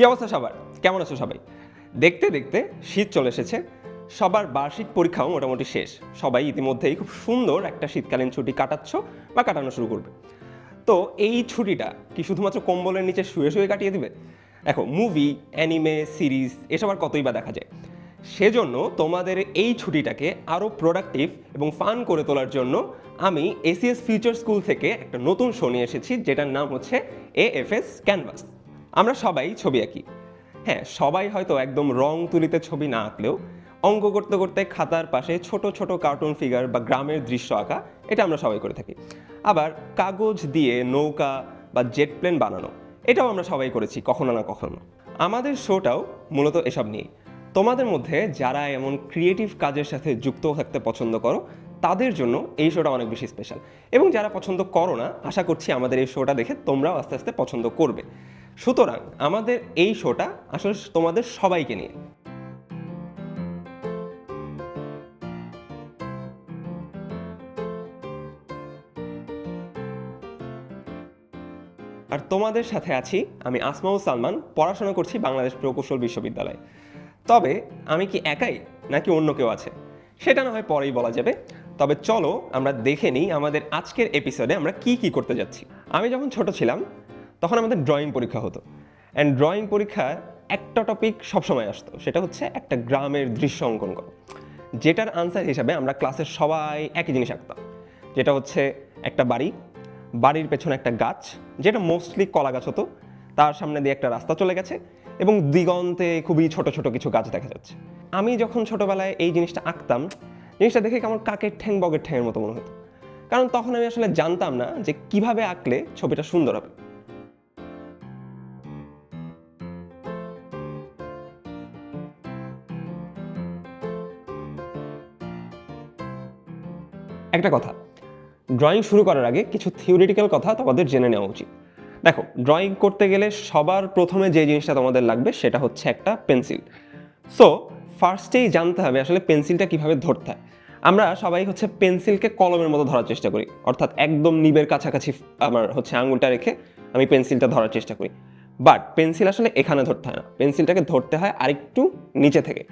কি অবস্থা সবার? কেমন আছো সবাই? দেখতে দেখতে শীত চলে এসেছে। সবার বার্ষিক পরীক্ষাও মোটামুটি শেষ। সবাই ইতিমধ্যেই খুব সুন্দর একটা শীতকালীন ছুটি কাটাচ্ছ বা কাটানো শুরু করবে। তো এই ছুটিটা কি শুধুমাত্র কম্বলের নিচে শুয়ে শুয়ে কাটিয়ে দিবে? দেখো মুভি অ্যানিমে সিরিজ এসব আর কতই বা দেখা যায়। সেজন্য তোমাদের এই ছুটিটাকে আরও প্রোডাক্টিভ এবং ফান করে তোলার জন্য আমি এসিএস ফিউচার স্কুল থেকে একটা নতুন শো নিয়ে এসেছি, যেটার নাম হচ্ছে এএফএস ক্যানভাস আমরা সবাই ছবি আঁকি। হ্যাঁ সবাই হয়তো একদম রং তুলিতে ছবি না আঁকলেও অঙ্ক করতে করতে খাতার পাশে ছোট ছোট কার্টুন ফিগার বা গ্রামের দৃশ্য আঁকা, এটা আমরা সবাই করে থাকি। আবার কাগজ দিয়ে নৌকা বা জেট প্লেন বানানো, এটাও আমরা সবাই করেছি কখনো না কখনো। আমাদের শোটাও মূলত এসব নিয়ে। তোমাদের মধ্যে যারা এমন ক্রিয়েটিভ কাজের সাথে যুক্ত থাকতে পছন্দ করো, তাদের জন্য এই শোটা অনেক বেশি স্পেশাল এবং যারা পছন্দ করো না, আশা করছি আমাদের এই শোটা দেখে তোমরাও আস্তে আস্তে পছন্দ করবে। সুতরাং আমাদের এই শোটা আসলে তোমাদের সবাইকে নিয়ে। আর তোমাদের সাথে আছি আমি আসমাউল সালমান, পড়াশোনা করছি বাংলাদেশ প্রকৌশল বিশ্ববিদ্যালয়ে। তবে আমি কি একাই নাকি অন্য কেউ আছে? সেটা না হয় পরেই বলা যাবে। তবে চলো আমরা দেখে নিই আমাদের আজকের এপিসোডে আমরা কি কি করতে যাচ্ছি। আমি যখন ছোট ছিলাম তখন আমাদের ড্রয়িং পরীক্ষা হতো। অ্যান্ড ড্রয়িং পরীক্ষায় একটা টপিক সবসময় আসতো, সেটা হচ্ছে একটা গ্রামের দৃশ্য অঙ্কন করা। যেটার আনসার হিসাবে আমরা ক্লাসের সবাই একই জিনিস আঁকতাম। যেটা হচ্ছে একটা বাড়ি, বাড়ির পেছনে একটা গাছ, যেটা মোস্টলি কলা গাছ হতো, তার সামনে দিয়ে একটা রাস্তা চলে গেছে এবং দিগন্তে খুবই ছোট ছোট কিছু গাছ দেখা যাচ্ছে। আমি যখন ছোটবেলায় এই জিনিসটা আঁকতাম, জিনিসটা দেখে কেমন কাকের ঠ্যাং বগের ঠ্যাংয়ের মতো মনে হতো। কারণ তখন আমি আসলে জানতাম না যে কীভাবে আঁকলে ছবিটা সুন্দর হবে। একটা কথা ড্রয়িং শুরু করার আগে কিছু থিওরিটিক্যাল কথা তোমাদের জেনে নেওয়া উচিত। দেখো ড্রয়িং করতে গেলে সবার প্রথমে যে জিনিসটা তোমাদের লাগবে সেটা হচ্ছে একটা পেন্সিল সো ফার্স্টেই জানতে হবে আসলে পেন্সিলটা কীভাবে ধরতে হয়। আমরা সবাই হচ্ছে পেন্সিলকে কলমের মতো ধরার চেষ্টা করি। অর্থাৎ একদম নিবের কাছাকাছি আমার হচ্ছে আঙুলটা রেখে আমি পেন্সিলটা ধরার চেষ্টা করি। বাট পেন্সিল আসলে এখানে ধরতে হয় না। পেন্সিলটাকে ধরতে হয় আরেকটু নিচে থেকে।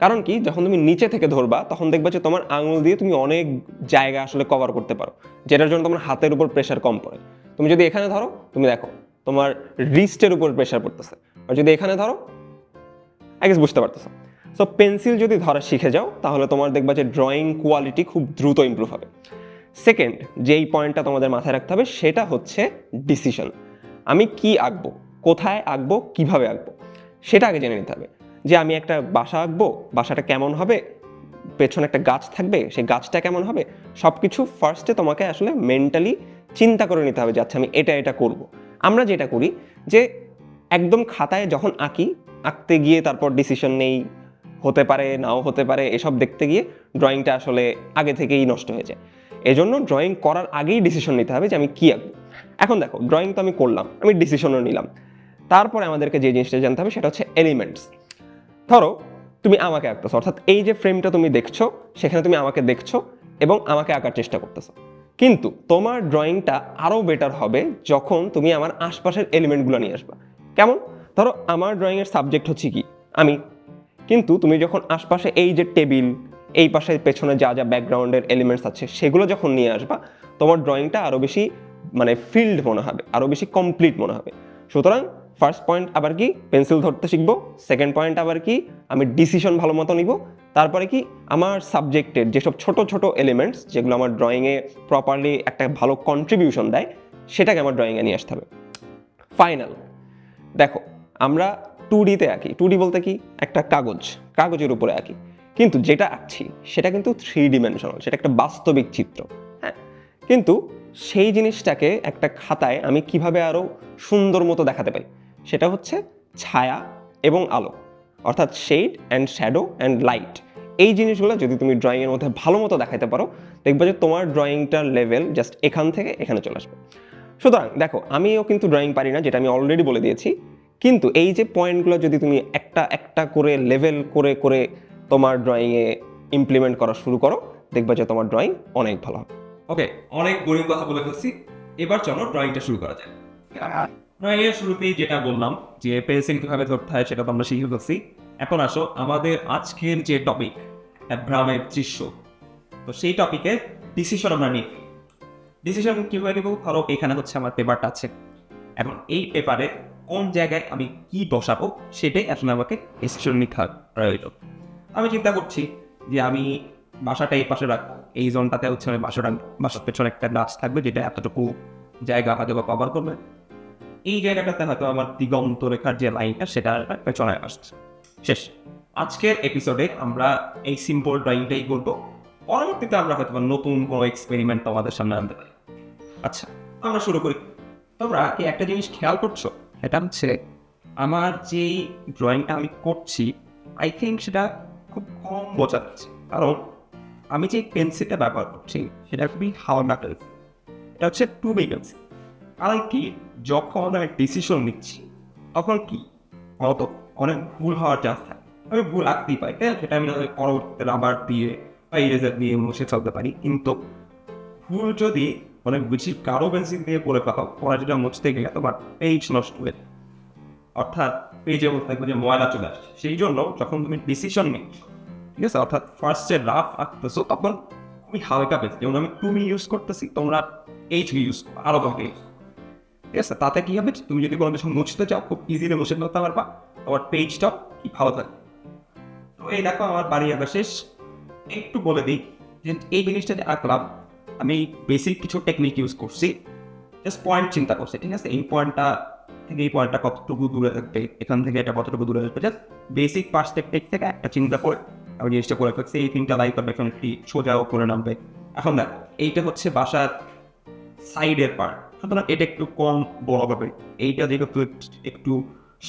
কারণ কি, যখন তুমি নিচে থেকে ধরবা, তখন দেখবা যে তোমার আঙুল দিয়ে তুমি অনেক জায়গা আসলে কভার করতে পারো, যেটার জন্য তোমার হাতের উপর প্রেশার কম পড়ে। তুমি যদি এখানে ধরো, তুমি দেখো, তোমার রিস্টের উপর প্রেশার পড়তেছে। আর যদি এখানে ধরো আই গেস বুঝতে পারতেছো। সো পেন্সিল যদি ধরা শিখে যাও, তাহলে তোমার দেখবা যে ড্রয়িং কোয়ালিটি খুব দ্রুত ইমপ্রুভ হবে। সেকেন্ড যেই পয়েন্টটা তোমাদের মাথায় রাখতে হবে, সেটা হচ্ছে ডিসিশন আমি কি আঁকবো, কোথায় আঁকবো, কীভাবে আঁকবো, সেটা আগে জেনে নিতে হবে। যে আমি একটা বাসা আঁকবো, বাসাটা কেমন হবে, পেছনে একটা গাছ থাকবে, সেই গাছটা কেমন হবে সব কিছু ফার্স্টে তোমাকে আসলে মেন্টালি চিন্তা করে নিতে হবে যে আচ্ছা আমি এটা এটা করব। আমরা যেটা করি যে একদম খাতায় যখন আঁকি, আঁকতে গিয়ে তারপর ডিসিশন নেই, হতে পারে, নাও হতে পারে, এসব দেখতে গিয়ে ড্রয়িংটা আসলে আগে থেকেই নষ্ট হয়ে যায়। এজন্য ড্রয়িং করার আগেই ডিসিশন নিতে হবে যে আমি কী আঁকবো। এখন দেখো ড্রয়িং তো আমি করলাম, আমি ডিসিশনও নিলাম। তারপরে আমাদেরকে যে জিনিসটা জানতে হবে সেটা হচ্ছে এলিমেন্টস ধরো, তুমি আমাকে আঁকতেছো, অর্থাৎ এই যে ফ্রেমটা তুমি দেখছ, সেখানে তুমি আমাকে দেখছ এবং আমাকে আঁকার চেষ্টা করতেছো। কিন্তু তোমার ড্রয়িংটা আরও বেটার হবে যখন তুমি আমার আশপাশের এলিমেন্টগুলো নিয়ে আসবা। কেমন? ধরো, আমার ড্রয়িংয়ের সাবজেক্ট হচ্ছে কি? আমি। কিন্তু তুমি যখন আশপাশে এই যে টেবিল এই পাশে পেছনে যা যা ব্যাকগ্রাউন্ডের এলিমেন্টস আছে, সেগুলো যখন নিয়ে আসবা, তোমার ড্রয়িংটা আরও বেশি মানে ফিল্ড মনে হবে আরও বেশি কমপ্লিট মনে হবে। সুতরাং ফার্স্ট পয়েন্ট আবার কি? পেন্সিল ধরতে শিখব। সেকেন্ড পয়েন্ট আবার কি? আমি ডিসিশন ভালো মতো নিব। তারপরে কি? আমার সাবজেক্টের যেসব ছোট ছোট এলিমেন্টস যেগুলো আমার ড্রয়িংয়ে প্রপারলি একটা ভালো কন্ট্রিবিউশন দেয়, সেটাকে আমার ড্রয়িংয়ে নিয়ে আসতে হবে। ফাইনাল দেখো, আমরা টু ডিতে আঁকি। টু ডি বলতে কি? একটা কাগজ। কাগজের উপরে আঁকি। কিন্তু যেটা আঁকছি, সেটা কিন্তু থ্রি ডিমেনশনাল সেটা একটা বাস্তবিক চিত্র। হ্যাঁ? কিন্তু সেই জিনিসটাকে একটা খাতায় আমি কীভাবে আরও সুন্দর মতো দেখাতে পারি? সেটা হচ্ছে ছায়া এবং আলো। অর্থাৎ shade and shadow and light এই জিনিসগুলো যদি তুমি ড্রয়িংয়ের মধ্যে ভালো মতো দেখাতে পারো, দেখবে যে তোমার ড্রয়িংটার লেভেল জাস্ট এখান থেকে এখানে চলে আসবে। সুতরাং দেখো, আমিও কিন্তু ড্রয়িং পারি না, যেটা আমি অলরেডি বলে দিয়েছি। কিন্তু এই যে পয়েন্টগুলো যদি তুমি একটা একটা করে লেভেল করে করে তোমার ড্রয়িংয়ে ইমপ্লিমেন্ট করা শুরু করো, দেখবে যে তোমার ড্রয়িং অনেক ভালো হবে। ওকে অনেক বোরিং কথা বলে ফেলছি। এবার চলো ড্রয়িংটা শুরু করা যায় ড্রয়িংয়ের শুরুতেই যেটা বললাম, যে পেন্সিল কীভাবে ধরতে হয় সেটা তো আমরা শিখে ফেলছি। এখন আসো আমাদের আজকের যে টপিক ভ্রামের দৃশ্য তো সেই টপিকে ডিসিশন আমরা নিই। ডিসিশন কীভাবে নেব? ধরো এখানে হচ্ছে আমার পেপারটা আছে। এখন এই পেপারে কোন জায়গায় আমি কি বসাবো সেটাই এখন আমাকে ডিসিশন নিতে প্রয়োজন আমি চিন্তা করছি যে আমি বাসাটা এই পাশে রাখব, এই জোনটাতে হচ্ছে আমি বাসা বাসার পেছনে একটা গাছ থাকবে যেটা এতটুকু জায়গা হয়তো বা কভার করবে। এই জায়গাটাতে হয়তো আমার দিগন্ত রেখার যে লাইনটা, সেটা পেছনে আসছে। শেষ। আজকের এপিসোডে আমরা এই সিম্পল ড্রয়িংটাই করব। পরবর্তীতে আমরা হয়তো নতুন কোনো এক্সপেরিমেন্ট তোমাদের সামনে আনতে পারি। আচ্ছা আমরা শুরু করি। তোমরা কি একটা জিনিস খেয়াল করছ? এটা হচ্ছে আমার যেই ড্রয়িংটা আমি করছি আই থিঙ্ক সেটা খুব কম বোঝা যাচ্ছে। কারণ আমি যে পেন্সিলটা ব্যবহার করছি, সেটা খুবই হাওয়া মেটাল এটা হচ্ছে টু বি পেন্সিল কারণ কি যখন আমি ডিসিশন নিচ্ছি, তখন কি হয়তো অনেক ভুল হওয়ার চান্স থাকে আমি ভুল আঁকতেই পাই তাই? সেটা আমি পরবর্তীতে রাবার দিয়ে বা ইরেজার দিয়ে মুছে ফেলতে পারি কিন্তু ভুল যদি অনেক বেশি কারও পেন্সিল দিয়ে করে ফেলাও পড়া যেটা মুছতে গেলে তোমার পেজ নষ্ট হয়ে। অর্থাৎ পেজের মধ্যে দেখবে যে ময়লা চলে আসছে সেই জন্য যখন তুমি ডিসিশন নিচ্ছ, ঠিক আছে অর্থাৎ ফার্স্টে রাফ আঁকতেছো, তখন খুবই হালকা পেজ যেমন আমি তুমি ইউজ করতেছি, তোমরা এইচ ইউজ করো, আরও তোমাকে করো। ঠিক আছে, তাতে কি হবে? তুমি যদি কোনো কিছু মুছতে চাও, খুব ইজিলি মুছে ফেলতে পারবা তোমার পেজটাও কি ভালো থাকবে। তো এই দেখো আমার বাড়ি আঁকা শেষ। একটু বলে দিই যে এই জিনিসটা যে আঁকলাম, আমি বেসিক কিছু টেকনিক ইউজ করছি। জাস্ট পয়েন্ট চিন্তা করছি, ঠিক আছে? এই পয়েন্টটা থেকে এই পয়েন্টটা কতটুকু দূরে থাকবে, এখান থেকে এটা কতটুকু দূরে থাকবে জাস্ট বেসিক পার্সপেক্টিভ থেকে একটা চিন্তা করে আমি জিনিসটা করে ফেলছি। এই তিনটা লাইক করবে, এখন কি সোজাও করে নামবে। এখন দেখো, এইটা হচ্ছে বাসার সাইডের পার্ট সুতরাং এটা একটু কম বড় হবে। এইটা যেহেতু একটু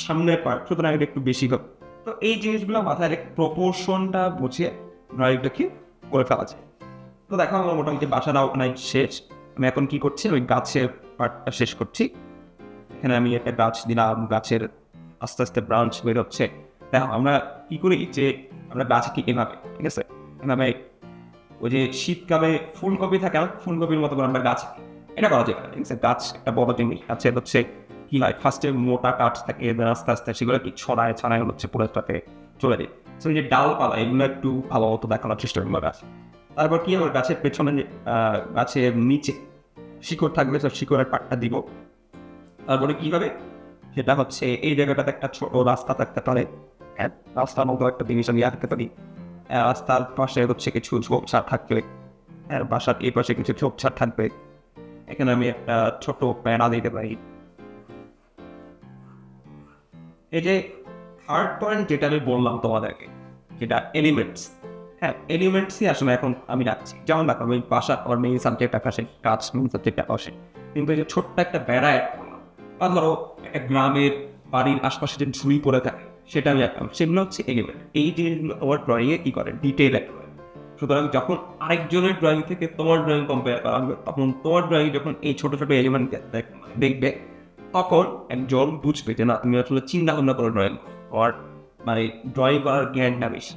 সামনের পার্ট সুতরাং এটা একটু বেশি হবে। তো এই জিনিসগুলো মাথায় রেখে প্রপোর্শনটা বুঝিয়ে ড্রয়িংটাকে করে ফেলা যায়। তো দেখো, আমার মোটামুটি বাসাটা ওখানে শেষ। আমি এখন কি করছি? ওই গাছের পার্টটা শেষ করছি। এখানে আমি একটা গাছ দিলাম, গাছের আস্তে আস্তে ব্রাঞ্চ বেরোচ্ছে দেখো, আমরা কি করি যে আমরা গাছ গাছকে এভাবে ঠিক আছে? এভাবে ওই যে শীতকালে ফুলকপি থাকে ফুলকপির মতো করে আমরা গাছ। এটা করা ঠিক আছে গাছ একটা বড় জিনিস গাছের হচ্ছে কি হয়? ফার্স্টে মোটা কাঠ থাকে আস্তে আস্তে সেগুলো একটু ছড়ায় ছড়ায় হচ্ছে পুরোটাতে চলে যায়। এই যে ডালপালা, এগুলো একটু ভালো মতো দেখানোর চেষ্টা করব গাছ। তারপর কি হবে? গাছের পেছনে গাছের নিচে শিকড় থাকবে সব শিকড়ের পাটটা দিব। তারপরে কি হবে? সেটা হচ্ছে এই জায়গাটাতে একটা ছোট রাস্তা থাকতে পারে। হ্যাঁ রাস্তার মতো একটা জিনিস আমি আঁকতে পারি। রাস্তার পাশে হচ্ছে কিছু ঝোপঝাড় থাকবে। হ্যাঁ বাসার এই পাশে কিছু ঝোপঝাড় থাকবে। এখানে আমি একটা ছোট প্যানা দিতে পারি। এই যে থার্ড পয়েন্ট যেটা আমি বললাম তোমাদেরকে, যেটা এলিমেন্টস হ্যাঁ এলিমেন্টসই আসলে এখন আমি রাখছি। যেমন দেখো, আমি বাসা আমার মেইন সাবজেক্ট আকাশে কাজ মেইন সাবজেক্ট আকাশে কিন্তু এই যে ছোট্ট একটা বেড়া অ্যাড করলাম, বা ধরো একটা গ্রামের বাড়ির আশপাশে যে ঝুড়ি পড়ে থাকে, সেটা আমি রাখলাম। সেগুলো হচ্ছে এলিমেন্ট এই জিনিসগুলো তোমার ড্রয়িংয়ে কী করে? ডিটেল অ্যাড করে। সুতরাং যখন আরেকজনের ড্রয়িং থেকে তোমার ড্রয়িং কম্পেয়ার করা হবে, তখন তোমার ড্রয়িং যখন এই ছোট ছোট এলিমেন্ট দেখবে, তখন একজন বুঝবে যে না, তুমি আসলে চিন্তা ভাবনা করে ড্রয়িং আর মানে ড্রয়িং করার জ্ঞানটা বেশি।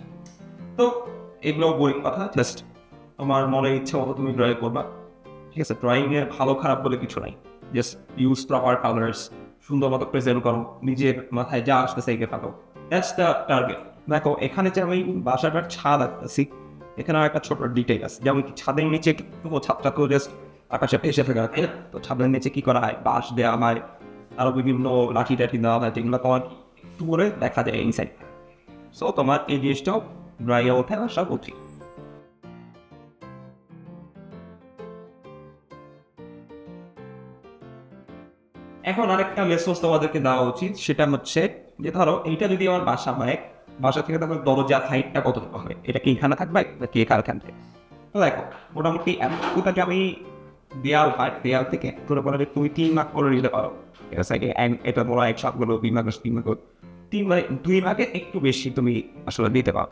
তো এগুলো বই কথা জাস্ট তোমার মনে ইচ্ছে মতো তুমি ড্রয়িং করবা। ঠিক আছে ড্রয়িং এর ভালো খারাপ বলে কিছু নাই। জাস্ট ইউজ প্রপার কালার্স সুন্দর মতো প্রেজেন্ট করো, নিজের মাথায় যা আসতেছে এঁকে ফেলো। দ্যাটস দ্য টার্গেট দেখো, এখানে যে আমি বাসাটার ছাদ আঁকতেছি এখানে আর একটা ছোট ডিটেল আছে। যেমন কি ছাদের নিচে একটু ছাদটা তো জাস্ট আকাশে ভেসে ফেলা না? তো ছাদের নিচে কি করা হয়? বাঁশ দেওয়া হয়, আরও বিভিন্ন লাঠি টাঠি দেওয়া হয়, যেগুলো তোমার একটু করে দেখা যায় এই সাইড সো তোমার এই জিনিসটাও ড্রাইয়ে ওঠে আসা উচিত এখন আরেকটা মেসেজ তোমাদেরকে দেওয়া উচিত, সেটা হচ্ছে যে ধরো এইটা যদি আমার বাসা হয় বাসা থেকে তোমার দরজা হাইটটা কত হবে? এটা কি এখানে থাকবে নাকি এখানে থাকবে? তো দেখো, মোটামুটি এতটুকুটাকে আমি দেয়াল হয় দেয়াল থেকে ধরে পরে তুমি তিন ভাগ করে নিতে পারো। এটা বড় এক সবগুলো দুই ভাগ তিন ভাগ তিন ভাগে, দুই ভাগে একটু বেশি তুমি আসলে দিতে পারো।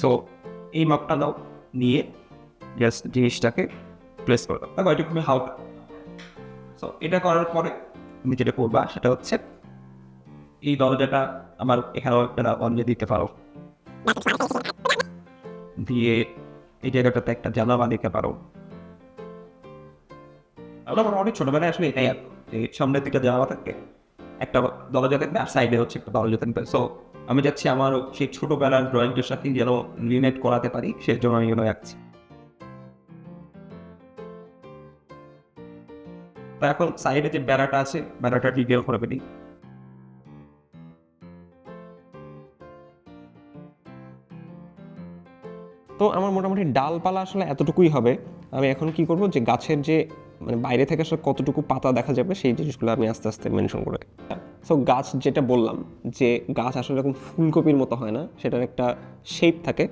সো এই মাপটা দাও, নিয়ে জাস্ট জিনিসটাকে প্লেস করে দাও। দেখো এটা খুবই হালকা সো এটা করার পরে তুমি যেটা করবা, সেটা হচ্ছে এই দরজাটা আমার এখানেও একটা অন্য দিতে পারো। দিয়ে এই জায়গাটাতে একটা জানালা দিতে পারো। অনেক ছোটবেলায় আসলে এটাই সামনের দিকে জানালা থাকে, একটা দরজা থাকবে আর সাইডে হচ্ছে একটা দরজা থাকবে। সো আমি যাচ্ছি আমার সেই ছোটবেলার ড্রয়িংটার সাথে যেন রিলেট করাতে পারি সেই জন্য আমি এগুলো আঁকছি তো এখন সাইডে যে বেড়াটা আছে বেড়াটা ডিটেল করে ফেলি আমার মোটামুটি ডালপালা আসলে এতটুকুই হবে। আমি এখন কি করব যে গাছের যে মানে বাইরে থেকে আসলে কতটুকু পাতা দেখা যাবে সেই জিনিসগুলো আমি আস্তে আস্তে মেনশন করে সো গাছ যেটা বললাম যে, গাছ আসলে এরকম ফুলকপির মতো হয় না, সেটার একটা শেপ থাকে।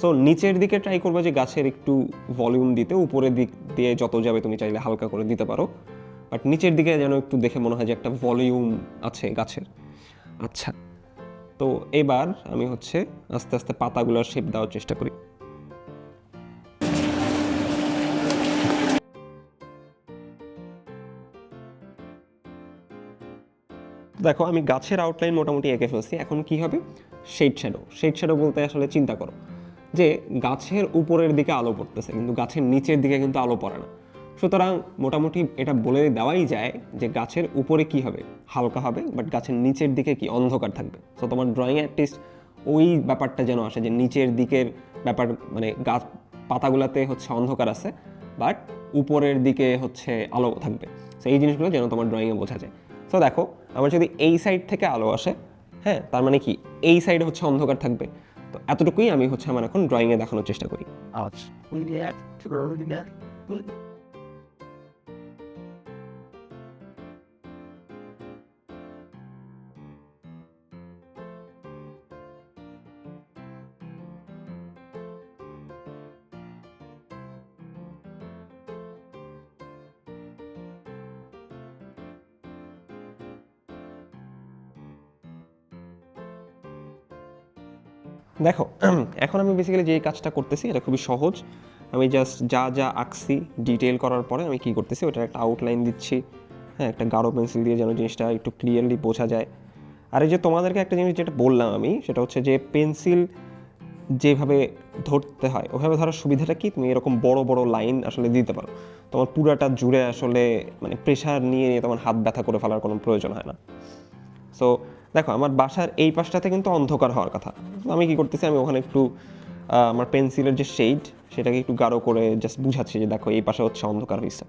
সো নিচের দিকে ট্রাই করব যে গাছের একটু ভলিউম দিতে, উপরের দিক দিয়ে যত যাবে তুমি চাইলে হালকা করে দিতে পারো। বাট নিচের দিকে যেন একটু দেখে মনে হয় যে একটা ভলিউম আছে গাছের। আচ্ছা তো এবার আমি হচ্ছে আস্তে আস্তে পাতাগুলোর শেপ দেওয়ার চেষ্টা করি। দেখো, আমি গাছের আউটলাইন মোটামুটি এঁকে ফেলছি। এখন কি হবে? শেড শ্যাডো শেড শ্যাডো বলতে আসলে চিন্তা করো যে, গাছের উপরের দিকে আলো পড়তেছে, কিন্তু গাছের নিচের দিকে কিন্তু আলো পড়ে না। সুতরাং মোটামুটি এটা বলে দেওয়াই যায় যে, গাছের উপরে কি হবে? হালকা হবে বাট গাছের নিচের দিকে কি? অন্ধকার থাকবে। তো তোমার ড্রয়িং অ্যাটলিস্ট ওই ব্যাপারটা যেন আসে যে, নিচের দিকের ব্যাপার মানে গাছ, পাতাগুলোতে হচ্ছে অন্ধকার আছে বাট উপরের দিকে হচ্ছে আলো থাকবে। তো এই জিনিসগুলো যেন তোমার ড্রয়িংয়ে বোঝা যায়। তো দেখো আমার যদি এই সাইড থেকে আলো আসে হ্যাঁ তার মানে কি? এই সাইডে হচ্ছে অন্ধকার থাকবে। তো এতটুকুই আমি হচ্ছে আমার এখন ড্রয়িংয়ে দেখানোর চেষ্টা করি। আচ্ছা। দেখো, এখন আমি বেসিক্যালি যে কাজটা করতেছি, এটা খুবই সহজ। আমি জাস্ট যা যা আঁকছি ডিটেল করার পরে আমি কি করতেছি, ওটার একটা আউটলাইন দিচ্ছি। হ্যাঁ একটা গাঢ় পেন্সিল দিয়ে যেন জিনিসটা একটু ক্লিয়ারলি বোঝা যায়। আর এই যে তোমাদেরকে একটা জিনিস যেটা বললাম আমি, সেটা হচ্ছে যে পেন্সিল যেভাবে ধরতে হয়, ওভাবে ধরার সুবিধাটা কি? তুমি এরকম বড় বড় লাইন আসলে দিতে পারো। তোমার পুরাটা জুড়ে আসলে মানে প্রেশার নিয়ে নিয়ে তোমার হাত ব্যথা করে ফেলার কোনো প্রয়োজন হয় না। সো দেখো, আমার বাসার এই পাশটাতে কিন্তু অন্ধকার হওয়ার কথা। আমি কি করতেছি, আমি ওখানে একটু আমার পেন্সিলের যে শেড সেটাকে একটু গাঢ় করে জাস্ট বুঝাচ্ছি যে দেখো, এই পাশে হচ্ছে অন্ধকার হয়েছে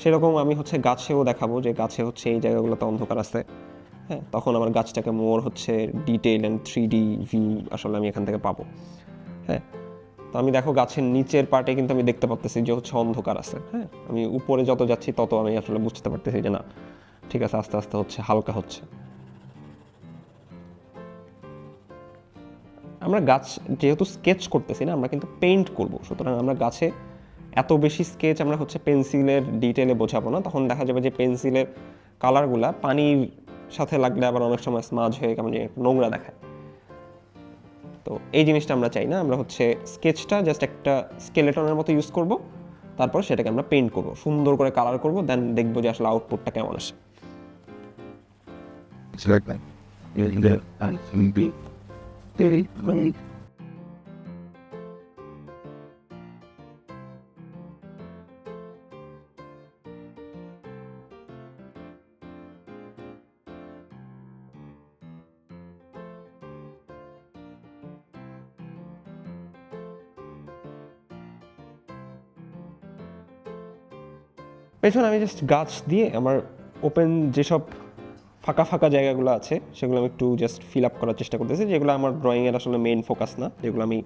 সেরকম আমি হচ্ছে গাছেও দেখাবো যে গাছে হচ্ছে এই জায়গাগুলোতে অন্ধকার আছে। হ্যাঁ তখন আমার গাছটাকে মোর হচ্ছে detail and three D view আসলে আমি এখান থেকে পাবো। হ্যাঁ তো আমি দেখো গাছের নিচের পার্টে কিন্তু আমি দেখতে পারতেছি যে হচ্ছে অন্ধকার আছে। হ্যাঁ আমি উপরে যত যাচ্ছি তত আমি আসলে বুঝতে পারতেছি যে না, ঠিক আছে, আস্তে আস্তে হচ্ছে, হালকা হচ্ছে। আমরা গাছ যেহেতু স্কেচ করতেছি না, আমরা কিন্তু পেইন্ট করব। সুতরাং আমরা গাছে এত বেশি স্কেচ আমরা হচ্ছে পেন্সিলের ডিটেলে বোঝাবো না। তখন দেখা যাবে যে পেন্সিলের কালারগুলা পানির সাথে লাগলে আবার অনেক সময় স্মাজ হয়ে কেমন নোংরা দেখায়। তো এই জিনিসটা আমরা চাই না, আমরা হচ্ছে স্কেচটা জাস্ট একটা স্কেলেটনের মতো ইউজ করব, তারপর সেটাকে আমরা পেইন্ট করব। সুন্দর করে কালার করব দেন দেখব যে আসলে আউটপুটটা কেমন আসে। Very পেছনে আমি জাস্ট গাছ দিয়ে আমার ওপেন যেসব ফাঁকা ফাঁকা জায়গাগুলো আছে, সেগুলো আমি একটু জাস্ট ফিল আপ করার চেষ্টা করতেছি, যেগুলো আমার ড্রয়িংয়ের আসলে মেইন ফোকাস না, যেগুলো আমি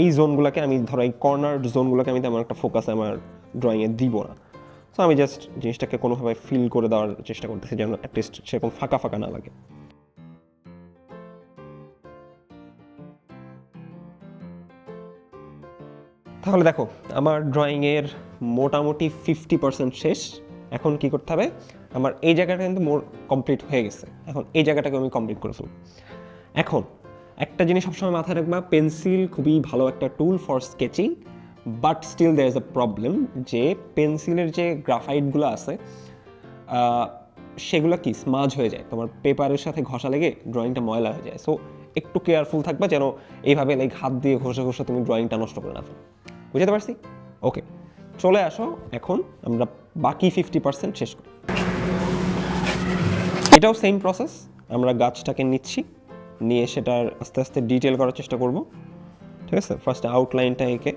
এই জোনগুলোকে আমি ধরো এই কর্নার জোনগুলোকে আমি তেমন একটা ফোকাস আমার ড্রয়িংয়ে দিব না। সো আমি জাস্ট জিনিসটাকে কোনোভাবে ফিল করে দেওয়ার চেষ্টা করতেছি যেন অ্যাটলিস্ট সেরকম ফাঁকা ফাঁকা না লাগে। তাহলে দেখো, আমার ড্রয়িংয়ের মোটামুটি ফিফটি পার্সেন্ট শেষ, এখন কি করতে হবে? আমার এই জায়গাটা কিন্তু মোর কমপ্লিট হয়ে গেছে। এখন এই জায়গাটাকে আমি কমপ্লিট করে ফেলব। এখন, একটা জিনিস সবসময় মাথায় রাখবা পেন্সিল খুবই ভালো একটা tool for sketching but still there is a problem যে পেন্সিলের যে গ্রাফাইটগুলো আছে সেগুলো কি স্মাজ হয়ে যায়। তোমার পেপারের সাথে ঘষা লেগে ড্রয়িংটা ময়লা হয়ে যায়। সো একটু কেয়ারফুল থাকবা যেন এইভাবে লাইক হাত দিয়ে ঘষে ঘষে তুমি ড্রয়িংটা নষ্ট করে না ফেলো। বুঝতে পারছি? ওকে চলে আসো। এখন আমরা বাকি ফিফটি পার্সেন্ট শেষ করি। এটাও সেম প্রসেস আমরা গাছটাকে নিচ্ছি, নিয়ে সেটার আস্তে আস্তে ডিটেল করার চেষ্টা করব। ঠিক আছে? ফার্স্ট আউটলাইনটা এঁকে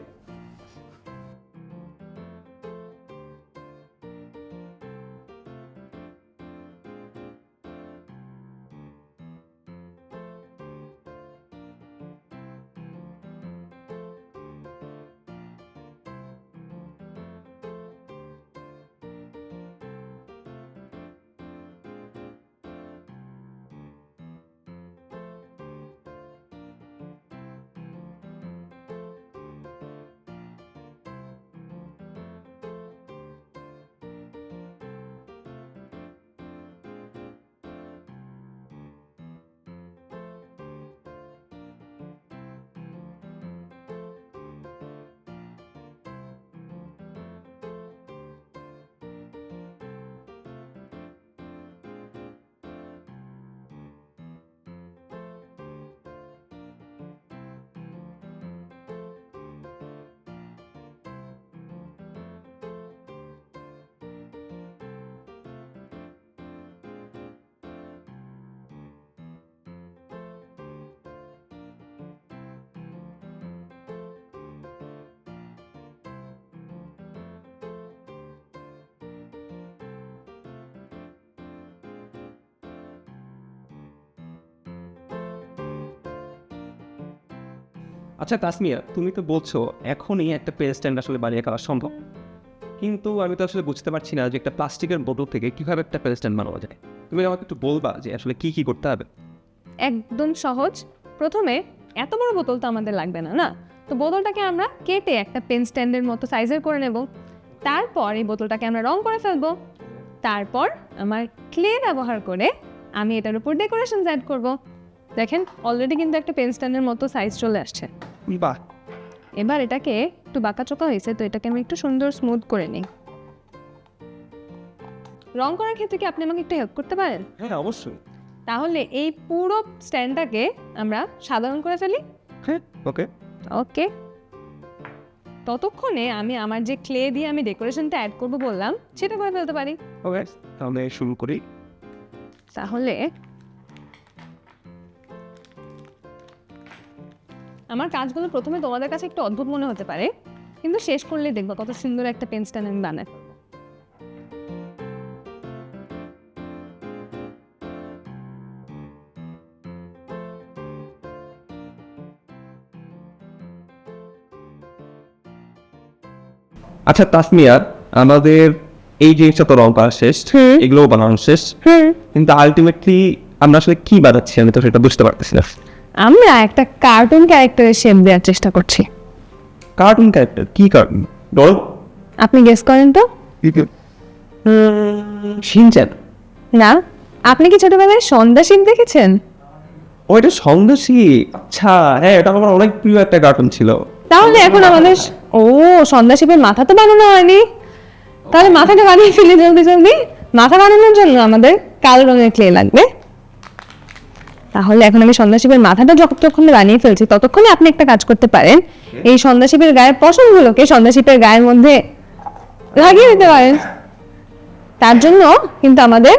আচ্ছা তাসমিয়া, তুমি তো বলছো এখনই একটা পেন স্ট্যান্ড আসলে বানিয়ে করা সম্ভব। কিন্তু আমি তো আসলে বুঝতে পারছি না যে একটা প্লাস্টিকের বোতল থেকে কীভাবে একটা পেন স্ট্যান্ড বানানো যায়। তুমি আমাকে একটু বলবা যে আসলে কি কি করতে হবে? একদম সহজ। প্রথমে এত বড় বোতল তো আমাদের লাগবে না না? তো বোতলটাকে আমরা কেটে একটা পেন স্ট্যান্ডের মতো সাইজের করে নেব। তারপর এই বোতলটাকে আমরা রং করে ফেলব। তারপর আমার ক্লে ব্যবহার করে আমি এটার উপর ডেকোরেশন অ্যাড করব। দেখেন অলরেডি কিন্তু একটা পেন স্ট্যান্ডের মতো সাইজ চলে আসছে। বাহ। এবার এটাকে একটু বাঁকাচোকা হয়েছে তো এটাকে আমি একটু সুন্দর স্মুথ করে নিই। রং করার ক্ষেত্রে কি আপনি আমাকে একটু হেল্প করতে পারেন? হ্যাঁ অবশ্যই। তাহলে এই পুরো স্ট্যান্ডটাকে আমরা সাধারণ করে ফেলি। হ্যাঁ ওকে ওকে ততক্ষণে আমি আমার যে ক্লে দিয়ে আমি ডেকোরেশনটা অ্যাড করব বললাম সেটা করে ফেলতে পারি। ওকে তাহলে শুরু করি। তাহলে আমার কাজগুলো প্রথমে তোমাদের কাছে একটু অদ্ভুত মনে হতে পারে কিন্তু শেষ করলে দেখব কত সুন্দর একটা পেন স্ট্যান্ড আমি বানাই। আচ্ছা তাসমিয়ার আমাদের এই জিনিসটা তো রং করা শেষ। এগুলোও বানানো শেষ হুম। কিন্তু আলটিমেটলি আমরা আসলে কি বানাচ্ছি আমি তো সেটা বুঝতে পারতেছি না। আমরা একটা কার্টুন ক্যারেক্টারের শেপ দেওয়ার চেষ্টা করছি। কার্টুন ক্যারেক্টার কি কার্টুন ডল আপনি গেস করেন তো। শিনচ্যান না আপনি কি ছোটবেলায় সন্ধ্যা শিব দেখেছেন? ওইটা সন্দেশী আচ্ছা হ্যাঁ এটা আমার অনেক প্রিয় একটা কার্টুন ছিল। তাহলে এখন আমাদের ও সন্ধ্যা শিবের মাথা তো বানানো হয়নি। তাহলে মাথাটা বানিয়ে ফেলি জলদি জলদি। মাথা বানানোর জন্য আমাদের কালো রঙের ক্লে লাগবে। তাহলে এখন আমি সন্ধ্যা শিবের মাথাটা যতক্ষণে বানিয়ে ফেলছি ততক্ষণে আপনি একটা কাজ করতে পারেন। এই সন্ধ্যা শিবের গায়ের পশমগুলোকে সন্ধ্যা শিবের গায়ের মধ্যে লাগিয়ে দিতে পারেন। তার জন্য কিন্তু আমাদের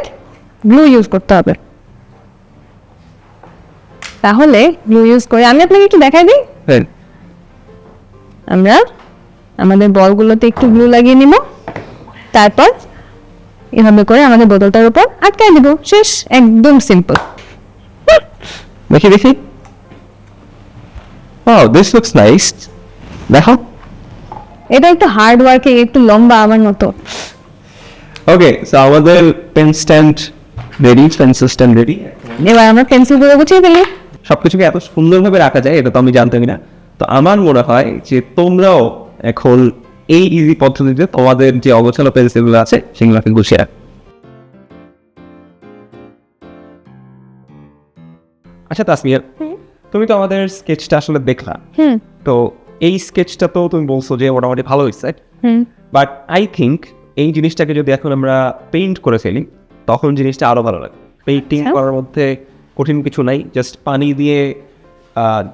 গ্লু ইউজ করতে হবে। তাহলে গ্লু ইউজ করে আমি আপনাকে একটু দেখাই দিই। হ্যাঁ। আমরা আমাদের বলগুলোতে একটু গ্লু লাগিয়ে নিব। তারপর এভাবে করে আমাদের বোতলটার উপর আটকায় দিব। শেষ একদম সিম্পল দেখি দেখি ও দিস লুকস নাইস দেখো এটা একটু হার্ড ওয়ার্কে একটু লম্বা আমার মতো। ওকে সো আমাদের pen stand ready pencil stand ready এবার আমরা পেন্সিলগুলো গুছিয়ে ফেলি। সবকিছুকে এত সুন্দরভাবে রাখা যায় এটা তো আমি জানতামই না। তো আমার মনে হয় যে তোমরাও এখন এই ইজি পদ্ধতিতে তোমাদের যে অগোছালো পেন্সিলগুলো আছে সেগুলোকে গুছিয়ে রাখ। আচ্ছা তাসমিয়া তুমি তো আমাদের স্কেচটা আসলে দেখলা। তো এই স্কেচটা তো তুমি বলছো যে মোটামুটি ভালো হয়েছে বাট আই থিঙ্ক এই জিনিসটাকে যদি এখন আমরা পেইন্ট করে ফেলি তখন জিনিসটা আরও ভালো লাগে। পেইন্টিং আচ্ছা। করার মধ্যে কঠিন কিছু নাই জাস্ট পানি দিয়ে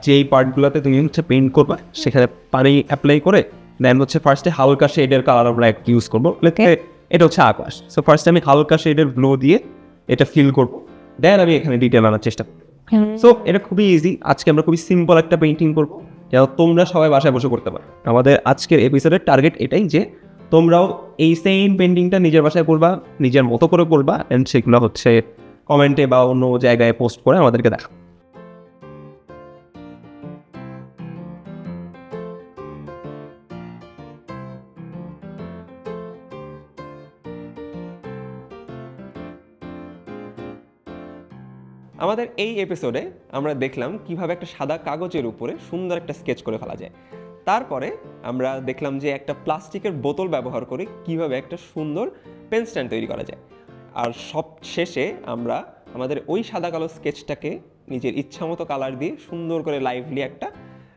যেই পার্টগুলোতে তুমি হচ্ছে পেইন্ট করবে সেখানে পানি অ্যাপ্লাই করে দেন হচ্ছে ফার্স্টে হালকা শেডের কালার আমরা ইউজ করব। এটা হচ্ছে আকাশ। সো ফার্স্টে আমি হালকা শেডের গ্লো দিয়ে এটা ফিল করব। দেন আমি এখানে ডিটেল আনার চেষ্টা করব। সো এটা খুবই ইজি আজকে আমরা খুবই সিম্পল একটা পেন্টিং করব, যেন তোমরা সবাই বাসায় বসে করতে পারো। আমাদের আজকের এপিসোডের টার্গেট এটাই যে, তোমরাও এই সেম পেন্টিংটা নিজের বাসায় করবা, নিজের মতো করে করবা অ্যান্ড সেগুলো হচ্ছে কমেন্টে বা অন্য জায়গায় পোস্ট করে আমাদেরকে দেখা আমাদের এই এপিসোডে আমরা দেখলাম কীভাবে একটা সাদা কাগজের উপরে সুন্দর একটা স্কেচ করে ফেলা যায়। তারপরে আমরা দেখলাম যে একটা প্লাস্টিকের বোতল ব্যবহার করে কীভাবে একটা সুন্দর পেন স্ট্যান্ড তৈরি করা যায়। আর সব শেষে আমরা আমাদের ওই সাদা কালো স্কেচটাকে নিজের ইচ্ছামতো কালার দিয়ে সুন্দর করে লাইভলি একটা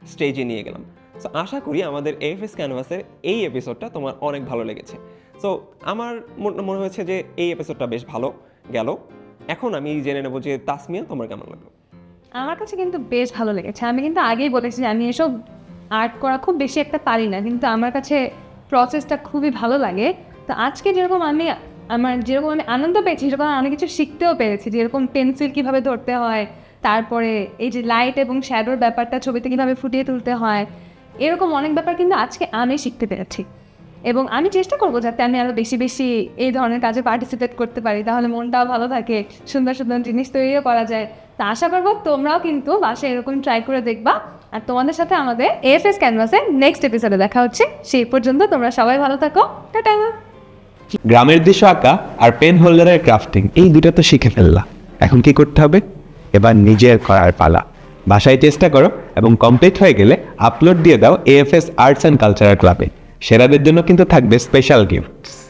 স্টেজে নিয়ে গেলাম। সো আশা করি আমাদের এফএস ক্যানভাসের এই এপিসোডটা তোমার অনেক ভালো লেগেছে। সো আমার মনে- মনে হয়েছে যে এই এপিসোডটা বেশ ভালো গেল। এখন আমি জেনে নেব যে তাসমিয়া, তোমার কেমন লাগল? আমার কাছে কিন্তু বেশ ভালো লেগেছে। আমি কিন্তু আগেই বলেছি যে আমি এসব আর্ট করা খুব বেশি একটা পারি না, কিন্তু আমার কাছে প্রসেসটা খুবই ভালো লাগে। তো আজকে যেরকম আমি আমার যেরকম আমি আনন্দ পেয়েছি, সেরকম আমি অনেক কিছু শিখতেও পেরেছি। যেরকম পেন্সিল কীভাবে ধরতে হয়, তারপরে এই যে লাইট এবং শ্যাডোর ব্যাপারটা ছবিতে কীভাবে ফুটিয়ে তুলতে হয়, এরকম অনেক ব্যাপার কিন্তু আজকে আমি শিখতে পেরেছি। এবং আমি চেষ্টা করব যাতে আমি আরও বেশি বেশি এই ধরনের কাজে পার্টিসিপেট করতে পারি, তাহলে মনটাও ভালো থাকে, সুন্দর সুন্দর জিনিস তৈরিও করা যায়। তা আশা করব তোমরাও কিন্তু বাসায় এরকম ট্রাই করে দেখবা। আর তোমাদের সাথে আমাদের এফএস ক্যানভাসে নেক্সট এপিসোডে দেখা হচ্ছে। সেই পর্যন্ত তোমরা সবাই ভালো থাকো। গ্রামের দৃশ্য আঁকা আর পেন হোল্ডারের ক্রাফটিং এই দুটো তো শিখে ফেললা। এখন কি করতে হবে? এবার নিজের করার পালা। বাসায় চেষ্টা করো এবং কমপ্লিট হয়ে গেলে আপলোড দিয়ে দাও এএফএস আর্টস অ্যান্ড কালচারাল ক্লাবে সেরাদের জন্য কিন্তু থাকবে স্পেশাল গিফট